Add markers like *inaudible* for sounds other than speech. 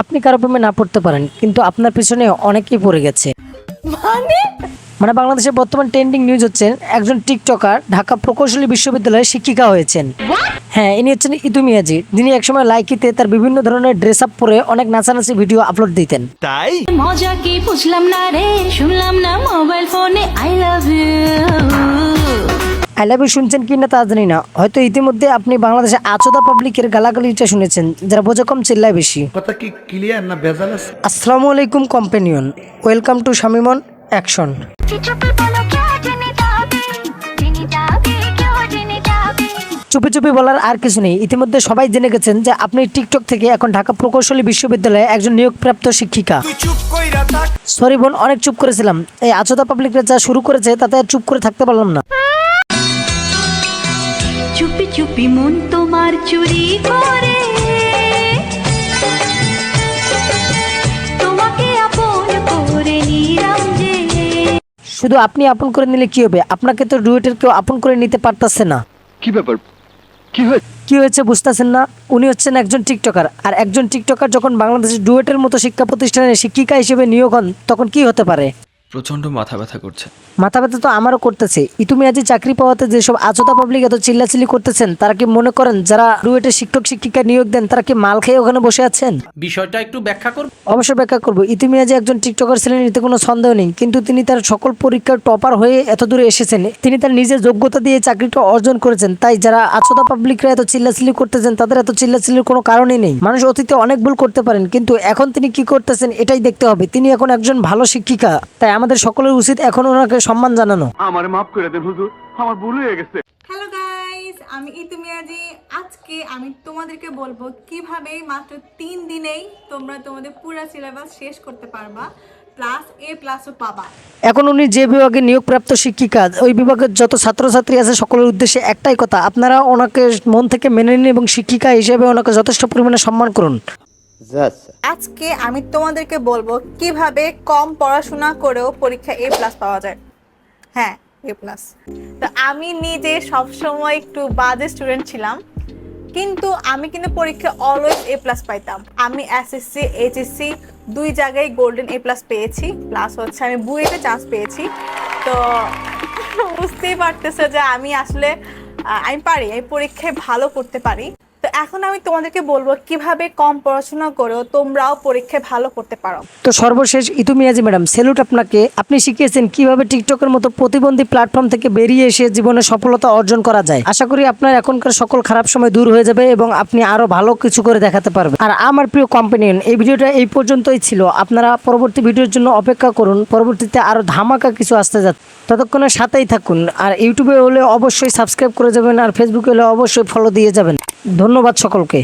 আপনি কারও প্রেমে না পড়তে পারেন কিন্তু আপনার পিছনে অনেকেই পড়ে গেছে। মানে? মানে বাংলাদেশের বর্তমান ট্রেন্ডিং নিউজ হচ্ছেন একজন টিকটকার ঢাকা প্রকৌশলী বিশ্ববিদ্যালয়ের শিক্ষিকা হয়েছেন। হ্যাঁ ইনি হচ্ছেন ইতু মিয়াজি যিনি একসময় লাইকিতে তার বিভিন্ন ধরনের ড্রেস আপ পরে অনেক নাচানাচি ভিডিও আপলোড দিতেন। তাই? মজা কি বুঝলাম না রে শুনলাম না মোবাইল ফোনে I love you I love you শুনছেন কি না তা জানি না। হয়তো ইতিমধ্যে আপনি বাংলাদেশে আচদা পাবলিকের গালাগালিটা শুনেছেন যারা বোঝা কম চিল্লায় বেশি। কথা কি ক্লিয়ার না ভেজাল আসসালামু আলাইকুম কম্পেনিয়ন ওয়েলকাম টু শামিমন অ্যাকশন চুপি চুপি বলার আর কিছু নেই। ইতিমধ্যে সবাই জেনে গেছেন যে আপনি টিকটক থেকে এখন ঢাকা প্রকৌশলী বিশ্ববিদ্যালয়ে একজন নিয়োগপ্রাপ্ত শিক্ষিকা। সরি বোন অনেক চুপ করেছিলাম। এই আচদা পাবলিকরা যা শুরু করেছে তাতে চুপ করে থাকতে পারলাম না। চুপি চুপি মন তোমার চুরি করে। তোমাকে আপন করে নিলাম যে। শুধু আপনি আপন করে নিলে কি হবে? আপনাকে তো ডুয়েটের কেউ আপন করে নিতে পারতাছে না। কি ব্যাপার? কি হয়েছে কি হয়েছে বুঝতেছেন না? উনি হচ্ছেন একজন টিকটকার। আর একজন টিকটকার যখন বাংলাদেশের ডুয়েটের মতো শিক্ষা প্রতিষ্ঠানে শিক্ষিকা হিসেবে নিয়োগ হন তখন কি হতে পারে? প্রচণ্ড মাথা ব্যথা করছে। মাথা ব্যথা তো আমারও করতেছে। ইতুমি আজি চাকরি পাওয়াতে যেসব আচতা পাবলিক এত চিল্লাচিল্লি করতেছেন তারা কি মনে করেন যারা ডুয়েটের শিক্ষক শিক্ষিকা নিয়োগ দেন তারা কি মাল খেয়ে ওখানে বসে আছেন? বিষয়টা একটু ব্যাখ্যা করব? অবশ্য ব্যাখ্যা করব। ইতিমি আজি একজন টিকটকার ছিলেন এতে কোনো সন্দেহ নেই। কিন্তু তিনি তার সকল পরীক্ষার টপার হয়ে এত দূরে এসেছেন। তিনি তার নিজের যোগ্যতা দিয়ে চাকরিটা অর্জন করেছেন। তাই যারা আচতা পাবলিকরা এত চিল্লাচিল্লি করতেছেন তাদের এত চিল্লাচিল্লির কোনো কারণই নেই। মানুষ অতীতে অনেক ভুল করতে পারেন কিন্তু এখন তিনি কি করতেছেন এটাই দেখতে হবে। তিনি এখন একজন ভালো শিক্ষিকা। তাই আমাদের সকলের উচিত এখন ওনাকে সম্মান জানানো। আমার মাফ করে দেন হুজুর। আমার ভুল হয়ে গেছে। হ্যালো গাইস আমি ইতুমিয়াজি আজকে আমি তোমাদেরকে বলব কীভাবে মাত্র তিন দিনেই তোমরা তোমাদের পুরো সিলেবাস শেষ করতে পারবা প্লাস এ প্লাসও পাবা। এখন উনি যে বিভাগে নিয়োগপ্রাপ্ত শিক্ষিকা ওই বিভাগের যত ছাত্রছাত্রী আছে সকলের উদ্দেশ্যে একটাই কথা আপনারা ওনাকে মন থেকে মেনে নিন এবং শিক্ষিকা হিসেবে ওনাকে যথেষ্ট পরিমাণে সম্মান করুন। আজকে আমি তোমাদেরকে বলব কীভাবে কম পড়াশোনা করেও পরীক্ষা এ প্লাস পাওয়া যায়। হ্যাঁ এ প্লাস তো আমি নিজে সবসময় একটু বাজে স্টুডেন্ট ছিলাম, কিন্তু আমি কিন্তু পরীক্ষা অলওয়েজ এ প্লাস পাইতাম। আমি এসএসসি এইচএসসি দুই জায়গায় গোল্ডেন এ প্লাস পেয়েছি প্লাস হচ্ছে আমি বুয়েটে চান্স পেয়েছি। তো *laughs* বুঝতেই পারতেছে যে আমি আসলে আমি পারি, আমি পরীক্ষায় ভালো করতে পারি। এখন আমি তোমাদেরকে বলব কীভাবে কম পড়াশোনা করেও তোমরাও পরীক্ষায় ভালো করতে পারো। তো সর্বশেষ ইতু মিয়াজি ম্যাডাম সেলুট আপনাকে। আপনি শিখিয়েছেন কীভাবে টিকটকের মতো প্রতিবন্ধী প্ল্যাটফর্ম থেকে বেরিয়ে এসে জীবনে সফলতা অর্জন করা যায়। আশা করি আপনার এখনকার সকল খারাপ সময় দূর হয়ে যাবে এবং আপনি আরও ভালো কিছু করে দেখাতে পারবেন। আর আমার প্রিয় কম্পানিয়ন এই ভিডিওটা এই পর্যন্তই ছিল। আপনারা পরবর্তী ভিডিওর জন্য অপেক্ষা করুন। পরবর্তীতে আরও ধামাকা কিছু আসতে যাচ্ছে। ততক্ষণের সাথেই থাকুন। আর ইউটিউবে হলে অবশ্যই সাবস্ক্রাইব করে যাবেন। আর ফেসবুকে হলে অবশ্যই ফলো দিয়ে যাবেন। ধন্যবাদ সকলকে।